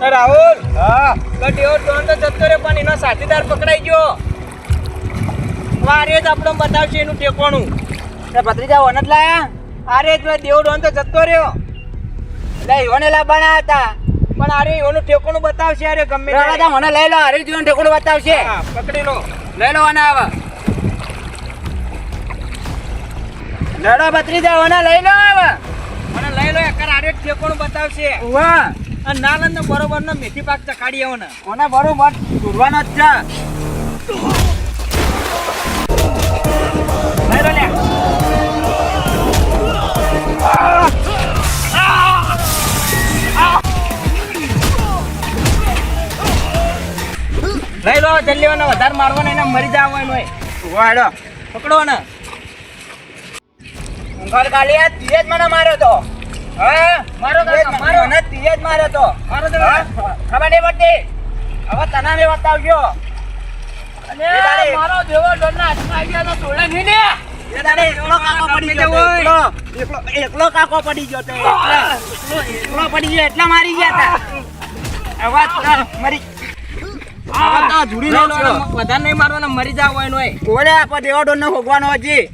રાહુલ! હા. એવો ટોન તો જતો રહ્યો પણ એનો સાથીદાર પકડાઈ ગયો. વારે જ આપણો બતાવશે એનું ટેકોણું તે ભત્રીજા ઓન જ લાયા? આરે જ દેવ ડોન તો જતો રહ્યો. એટલે ઈવને લાવવાના હતા. પણ આરે એનું ઠેકોણું બતાવશે અરે ગમે તે મને લઈ લો હરી જીવન ઠેકોડું બતાવશે. હા, પકડી લો. લઈ લો અને આવા. લડો ભત્રીજા ઓને લઈ લો આવા. મને લઈ લો એકર આરે ઠેકોણું બતાવશે. વાહ. અને નાલંદ બરોબર નો મેથી પાક ચખાડી આવો ને. કોને બરોબર, દૂરવાનો જ છે. લઈ લો, જલ્દી વધારે મારવાના મરી જવાનું હોય. વાડો પકડો ને. ઊંઘાડ કાઢી આ જ મને માર્યો તો. હા? મારો કાકા, મારો. ને તીએ જ માર્યો તો. મારો તો ખબર નહીં પડતી. હવે તને મેં બતાવજો અને મારો દેવો ડોનના હાથમાં આવી ગયો તોડે નહીં ને એકલો કાકો પડી ગયો એકલો. કાકો પડી ગયો એકલો. પડી ગયો એટલા મારી ગયા તા. હવે તો મરી તો જુડી ને, વધારે નહીં મારવાના મરી જાવ હોય કોને આપણે ભોગવાનો હજી.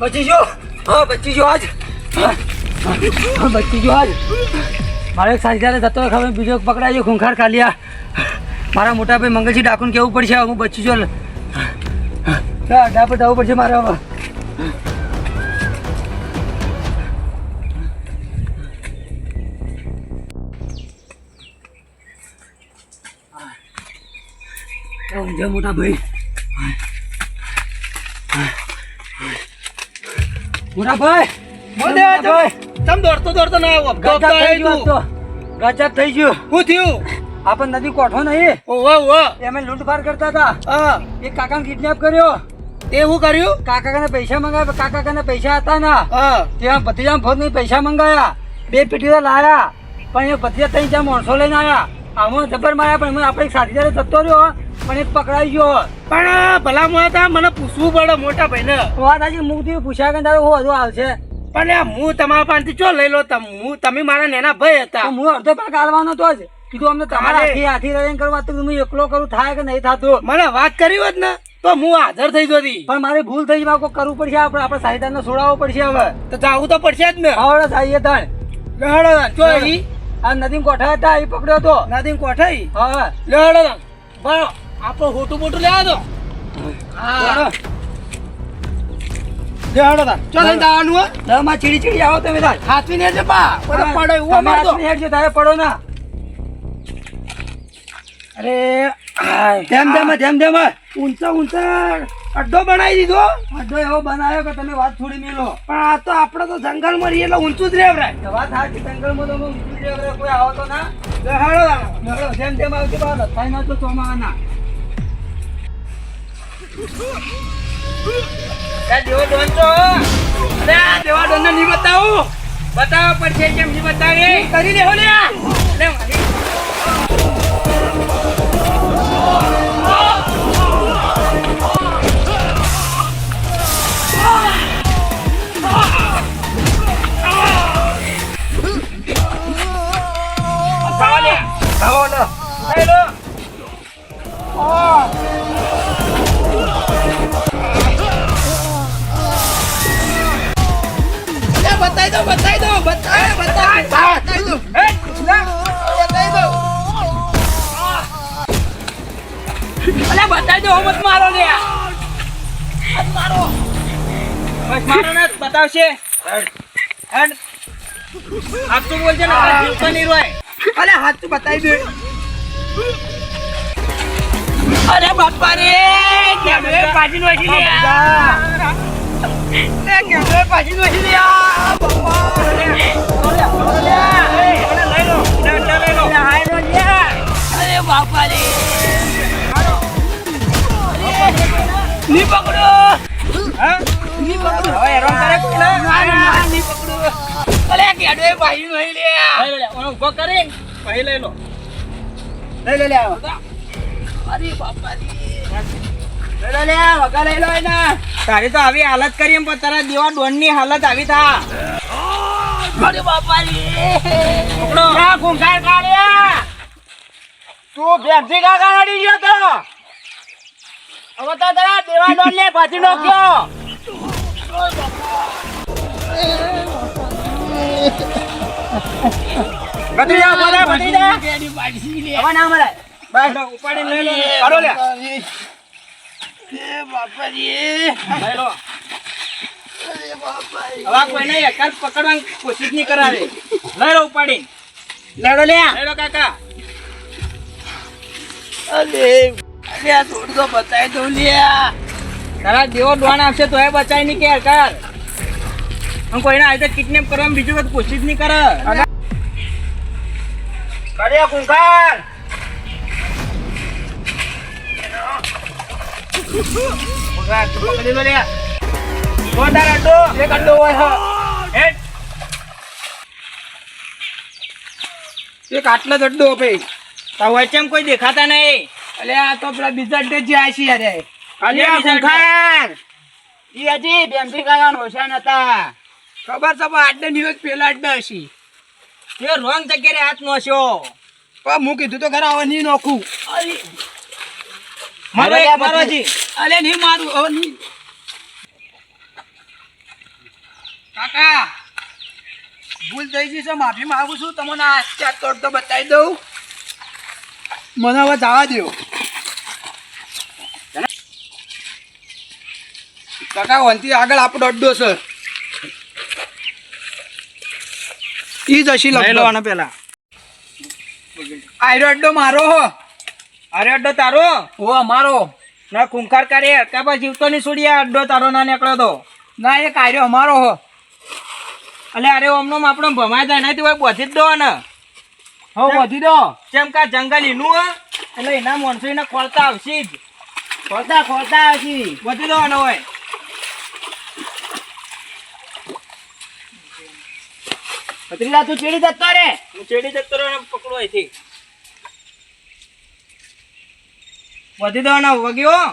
બચી જો હા, બચી જો આજ. બચી જો આજ. મારો એક સાથીદાર જતો ખબર બીજો પકડાય છે, ખૂંખાર કાલિયા. મારા મોટા ભાઈ મંગલજી ડાકુને કેવું પડશે? હું બચી જો અડા પર જવું પડશે મારે હવે મોટા ભાઈ. દોડતો દોડતો ના આવો ગજબ થઈ ગયું ગજબ થઈ ગયું. શું થયું? આપણ નદી કોઠો નહીં. ઓહો ઓહો. એમે લૂંટફાર કરતા હતા. હા. એક કાકાને કિડનેપ કર્યો. તે હું કર્યું? કાકા પૈસા મંગાવ્યા. કાકા કાને પૈસા હતા ના. હા. ત્યાં ભત્રીજા ફોન પૈસા મંગાયા. બે પેટીઓ લાયા. પણ એ ભત્રીજા ત્રણ ચાર માણસો લઈને આવ્યા આમાં જબર માર્યા પણ આપણે એક સાથીદારે જતો રહ્યો પણ એક પકડાઈ ગયો. પણ ભલા મોટા મને પૂછવું પડે મોટા ભાઈને. વાત આજે મુખ પૂછ્યા કે તારો હજુ આવશે પણ હું તમારા પાસેથી ચો લઈ લો હું તમે મારા નેના ભાઈ હતા. હું અડધો પાક હાલવાનો તો જ. કીધું અમને તમારા. હાથી હાથી રહીને કરવા તો હું એકલો કરું થાય કે નહીં થતું? મને વાત કરી હોત ને તો હું હાજર થઈ જતી. પણ મારી ભૂલ થઈ મારે કરવું પડશે આપણે આપણે ને છોડાવવો પડશે હવે. તો જાવું તો પડશે જ ને. હવે થાય તણ ચો આ નદી કોઠા હતા એ પકડ્યો તો નદીમ કોઠાઈ હા. લેહડો બા આપણો હોટું મોટું લેવા દો. હા. લેહડો તા ચો લઈને હો. દમાં ચીડી ચીડી આવો તમે તાર. હાથવી ને છે બા. પડે મારતો જો તારે પડો ના. અરે આય. ધેમ ધેમ ધેમ ધેમ ઊંચા ઊંચા. અડ્ડો બનાવી દીધો? અડ્ડો એવો બનાવ્યો કે તમે વાત છોડી મેલો. પણ આ તો આપણે તો જંગલમાં રહીએ એટલે ઊંચું જ રહેવરાય. વાત સાચી જંગલમાં તો ઊંચું જ રહ્યો કોઈ આવો તો ના. લેહડો તા જેમ જેમ તેમ આવતી બહાર થાય ના તો ચોમાના દેવો ડોન તો અરે આ દેવા ડોન ને નહીં બતાવું. બતાવવા પડશે કેમ નહીં બતાવે? કરી લેવો લે આ. બતાઈ દો દો બતાય દો ના બતાઈ દો. અલે બતાઈ દો મત મારો લે. મત મારો. બસ મારો ને બતાવશે. હેડ. બોલજે ને આ નહીં રોય. અલે હાથ તું બતાવી દે. અરે બાપા રે કેમરે પાછી નોખી લે. લે કેમરે પાછી નોખી લે. બાપા લે અરે રે ની પકડો. હા? ની પકડો. હવે હેરાન કરે કે ના? ના પકડો. અલે કેડવે ભાઈ નહીં લે. ઊભો કરી. પછી લઈ લો. લઈ લે લે અરે બાપા રે લે વગા લઈ લો એના. તારી તો આવી હાલત કરી એમ પણ તારા દેવા ડોનની હાલત આવી થા. અરે બાપા રે પકડો આ. કાઢ્યા તું ભેમસી કાકા નડી ગયો તો. હવે તો તારા દેવા ડોન ને પાછી નાખ્યો બધી બધી હવે ના લઈ લો લે. લઈ લો. હવે પકડવાની કોશિશ નહીં કરાવે. લઈ લો ઉપાડી લેડો લે લેડો કાકા. તારા જેવો ડોન આપશે તો એ બચાય નહીં કે કર હું કોઈને રીતે કિડનેપ કરવાનું બીજું કઈ કોશિશ નહીં કરે. કરે કુંકાર પકડી લો લે કોણ તારા અડ્ડો એક અડ્ડો હોય હા હેટ એક આટલો જ અડ્ડો ભાઈ. તો વચ્ચે કોઈ દેખાતા નહીં. અલે આ તો પેલા બીજા અડ્ડે જે આશી અરે અલ્યા કુંખાર ઈ હજી બેમથી કાકા હોશિયાર હતા ખબર છે પણ અડ્ડે દિવસ પેલા અડ્ડા હશી તે રોંગ જગ્યાએ હાથ નોશ્યો પણ હું કીધું તો ખરા હવે નહીં નોખું. મારો એક મારો અલે નહીં મારું હવે નહીં. કાકા ભૂલ થઈ ગઈ છે માફી માંગુ છું તમને આ ચાર તોડ તો બતાવી દઉં. મને હવે જવા દો કાકા વનથી આગળ આપણો અડ્ડો છે. ઈ જ હશી લઈ પેલા આયરો અડ્ડો મારો હો. અરે અડ્ડો તારો. હો અમારો. ના ખૂંખાર કરે. કાપા જીવતો નહીં આ અડ્ડો તારો ના નીકળ્યો તો. ના એક આયરો અમારો હો. એટલે અરે ઓમનો આપણો ભમાય જાય. નહીં હોય બોધી જ દો ને હો વધી દો. કેમ કે જંગલ એનું હે એટલે એના મોણસો એને ખોલતા આવશે જ. ખોલતા ખોલતા આવશે. બોધી દો ને હોય. પત્રીલા તું ચેડી જતો રે. હું ચેડી જતો રે પકડો અહીંથી. વધી દો ને વગ્યો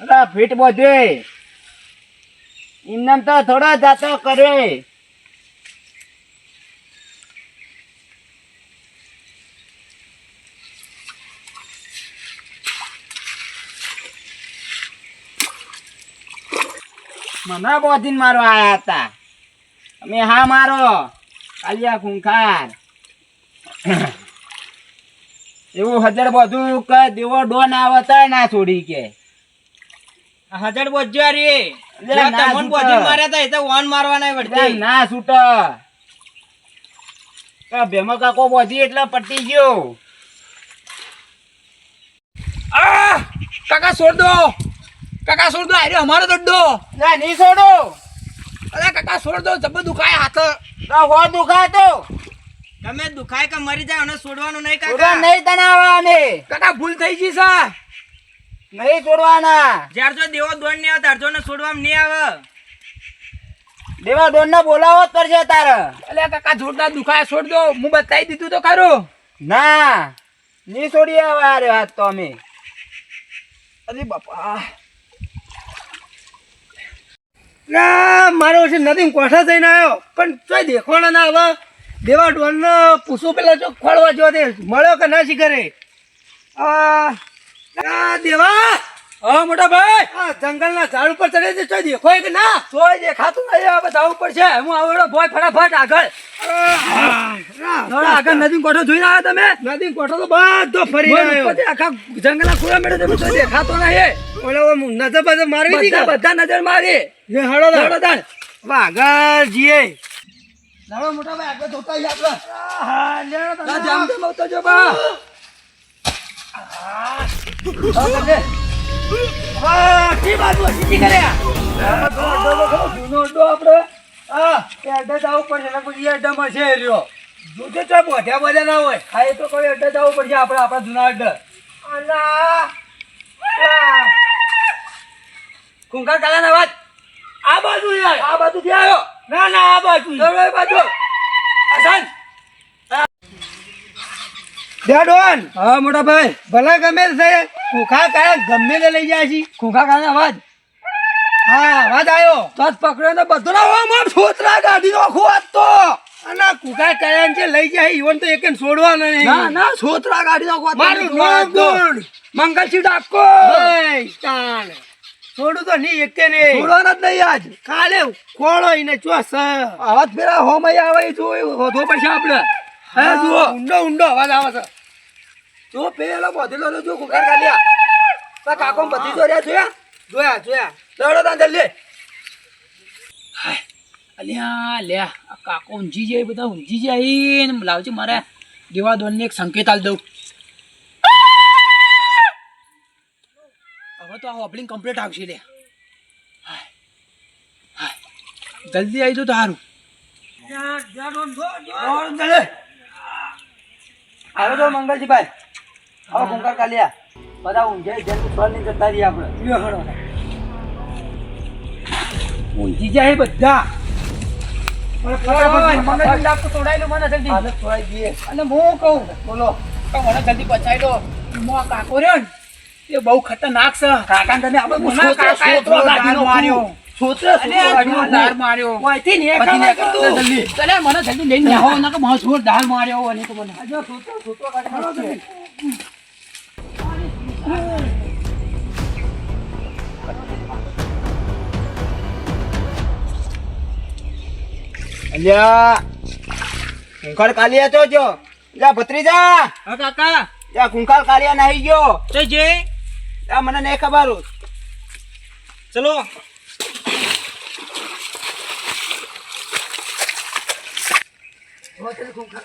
અરે ફીટ બોધે. એમને તો થોડો જાતો કરે. મને બોધીને મારવા આવ્યા હતા. અમે હા મારો. કાલિયા ખૂંખાર એવું હજાર બધું કે દેવો ડોન આવતા ના છોડી કે. હજાર બોજ્યો રે. તમને છૂટે. માર્યા હતા એ તો વન મારવાના વળતી ના છૂટ. ભેમો કાકો બોધી એટલે પટી ગયો. આ કાકા છોડ દો. કાકા છોડ દો. અમારો દડ્ડો ના નહીં છોડો. અરે કાકા છોડ દો જબર દુખાય હાથ. ના હો દુખાતો. તમે દુખાય કે મરી જાય અને છોડવાનું નહીં કાકા? નહીં તણાવવાને કાકા ભૂલ થઈ ગઈ છે. નહીં છોડવાના જ્યાર જો દેવો દોડ નહીં આવે તાર જો ને છોડવામાં નહીં આવે. દેવા દોડ ને બોલાવો જ પડશે તારે. એટલે કાકા જોરદાર દુખાય છોડ દો. હું બતાવી દીધું તો ખરું. ના નહીં છોડી આવે અરે વાત તો અમે. અરે બાપા. મારો છે નથી કોઠા થઈને આવ્યો. પણ તોય દેખવાના ના હવે દેવા ડોન પૂછું પેલા જો ખોળવા જો તે મળ્યો કે ના શીખરે? આ દેવા! હા મોટા ભાઈ! આ જંગલના ઝાડ ઉપર ચડે છે તોય દેખોય કે ના? તોય દેખાતું નહીં હવે જવું પડશે હું આવડો ભોય ફટાફટ આગળ. આગળ નદી કોઠો જોઈ તમે? નદી કોઠો તો બધો ફરી આવ્યો. આખા જંગલના ખુલા મેળે તમે તો દેખાતો નહીં ઓલો નજર બજર મારવી હતી બધા નજર મારી. એ હળો હળો દાણ આગળ જીએ લાવો મોટા ભાઈ આગળ જોતા આવીએ આપણે. હા લેણો તો જામ જામ આવતો જો બા. હા કી બાજુ? સીધી કર્યા જૂનો અડ્ડો આપણે. હા. એ અડ્ડા જવું પડશે એ અડ્ડામાં છે રહ્યો. જોજે તો બોધ્યા બધા ના હોય. હા એ તો કોઈ અડ્ડા જવું પડશે આપણે આપણા જૂના અડ્ડા અલા આ. કુંકાર કાલાના વાત. આ બાજુ યાર. આ બાજુ થી આવ્યો ના ના આ બાજુ એ બાજુ. આસાન ડેડોન. હા મોટા ભાઈ. ભલે ગમે છે ખુખા કાળા ગમે તે લઈ જાય છે. ખુખા કાળા અવાજ હા અવાજ આવ્યો તો જ પકડ્યો ને બધું. ના છોતરા કાઢી નાખું આજ તો? અને કુકા કયાન છે લઈ જાય ઈવન તો એક છોડવા નહીં. ના ના છોતરા કાઢી નાખું મારું નામ ગુણ મંગલસિંહ ડાકો બસ છોડું તો નહીં એક નહીં છોડવાના જ નહીં આજ. કાલે ખોળો ઈને ચોસ આવાજ ફેરા હોમય આવે જોયું વધો પછી આપણે હા જુઓ. ઊંડો ઊંડો અવાજ આવે છે. જો પેલો બધેલો તો જો કુકાર કાઢ્યા તા કાકો બધી જો રહ્યા જોયા? જોયા જોયા. દોડો તા જલ્દી. અલ્યા લ્યા આ કાકો ઊંઝી જાય બધા ઊંઝી જાય ને લાવજે મારે દેવા દોનને એક સંકેત આલ દઉં. હવે તો આ હોબલિંગ કમ્પ્લીટ આવશે લે. જલ્દી આવી દો તો સારું આવે તો મંગલજીભાઈ. હવે કુંકાર કાઢ્યા બધા ઊંઘે જેમ ફળની જતા રહીએ આપણે. ઊંઘી જાય બધા. મંગલજી ડાકુ મને જલ્દી થોડાઈ દઈએ અને હું કહું? બોલો. મને જલ્દી બચાવી મો કાકો રહ્યો ને એ બહુ ખતરનાક છે. કાકા તમે આપણે મને છોતરો કાઢી માર્યો. ઓયથી ને ને જલ્દી. ચલે મને જલ્દી લઈને આવો. નકર મારો છોર દાળ માર્યો. અને તો મને છોતરો છોતરો કાઢી નાખો. અલ્યા કાલિયા તો જો. જા ભત્રીજા. હા કાકા. જા કુંકાળ કાલિયા નાહી ગયો. તો જે. જા મને નહીં ખબર ચલો. હોટેલ કુંકાર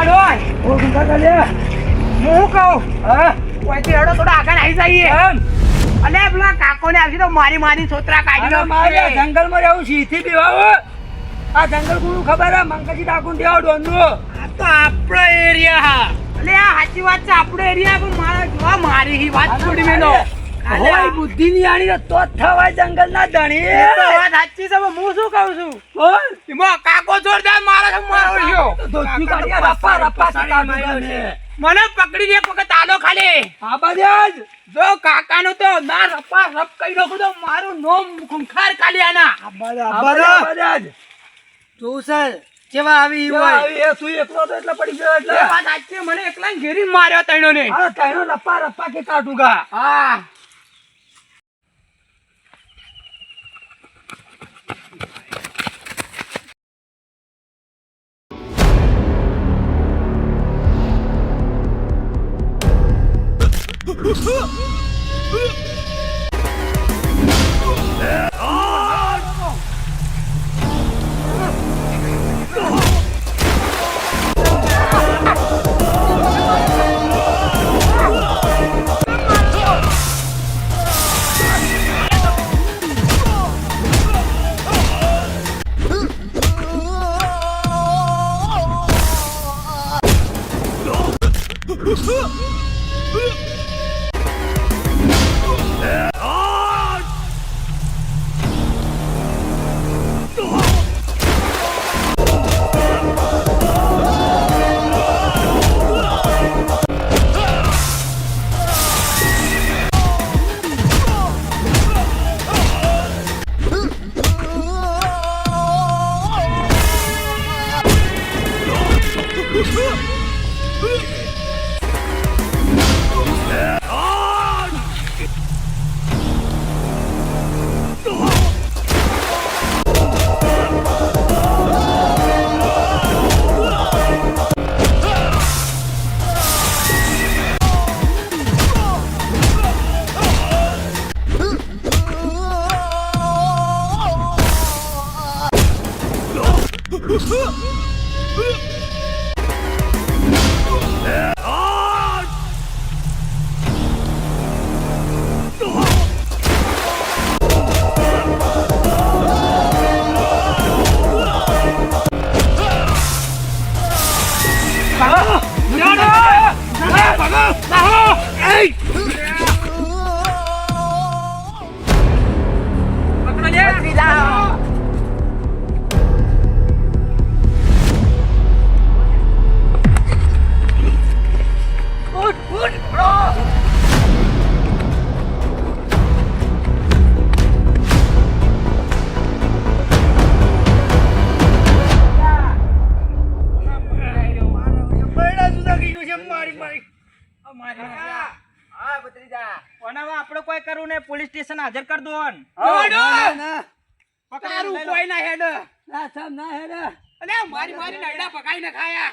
પાડી છે. ઓ, કુંકાર કાઢ્યા. હું કહું હા? ઓયથી હેડો થોડા આગળ આવી જઈએ અને પેલા કાકોને આવશે તો મારી મારી છોતરા કાઢી મારે. જંગલમાં રહેવું શીથી બીવાવો. આ જંગલ કોનું ખબર હે મંગજી ડાકુન દેવા ડોનનું. આ તો આપણો એરિયા હા એટલે આ સાચી વાત છે આપણો એરિયા પણ મારા જોવા મારી હી વાત છોડી મેલો હોય બુદ્ધિની આણી તો થવાય જંગલ ના જંગલના ધણી. વાત સાચી છે હું શું કહું છું બોલ. એમાં કાકો જોરદાર મારે છે મારો રહ્યો ધોતી કાઢી રપ્પા રપ્પા કાઢું તને. મને પકડી એક વખત આલો ખાલી હા બાજ. જો કાકાનું તો ના રપ્પા રપ કરી નાખું તો મારું નોમ ખુંખાર ખાલી આના બાજુ, આ તું સર કેવા આવી હોય આવી એ તું એકલો તો એટલે પડી ગયો એટલે. વાત આજે મને એકલા ઘેરી માર્યો તૈણો ને આ તાઈનો રપ્પા રપ્પા કે કાઢું. હા કરવું નહીં પોલીસ સ્ટેશન હાજર કર દો ને. ના, ના, ના. કોઈ ના હેડ. ના, સાહેબ, ના હેડે. અલે મારી મારી નૈડા પકાઈ ને ખાયા.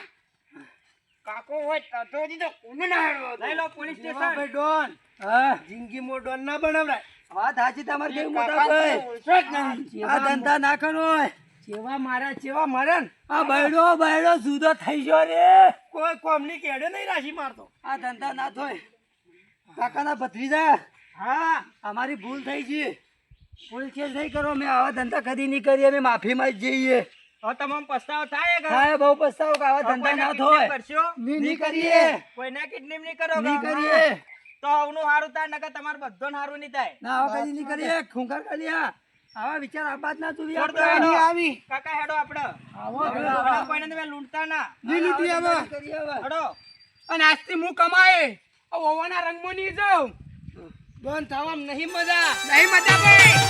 કાકો હોય તો તો કોને ના હેડવો લઈ લો પોલીસ સ્ટેશન. ભાઈ ડોન. હા, જિંદગીમાં ડોન ના બનાવરાય. વાત સાચી તમારી કેવી મોટા ભાઈ. તો ઓળખો જ નહીં. આ ધંધા ના કરો મારા આ બૈડો બૈડો જુદો થઈ ગયો રે. કોઈ કોમની કેડે નહીં રાશી મારતો. આ ધંધા ના થોય. કાકાના ભત્રીજા હા અમારી ભૂલ થઈ છે. ભૂલ છે નહીં કરો મેં આવા ધંધા કદી નહીં કરીએ અમે માફી માં જઈએ. તમામ પસ્તાવો થાય કે? બહુ પસ્તાવો કે આવા ધંધા ના થોય. કરશો? નહીં નહીં કરીએ. કોઈને કિડનેપ નહીં કરો નહીં કરીએ. તો આવનું હારું થાય નકર તમારે બધો હારું નહીં થાય. ના આવા કદી નહીં કરીએ. ખૂંખાર કર્યા. આવા વિચાર આબાદ ના તું છોડ દો હેડો. કાકા હેડો આપડે. આવો કોઈને તમે લૂંટતા ના. નહીં લીધી હવે. હેડો અને આજથી હું કમાય. ઓવાના રંગમાં નહીં જાઉં. ડોન થવામાં નહીં મજા. નહીં મજા ભાઈ.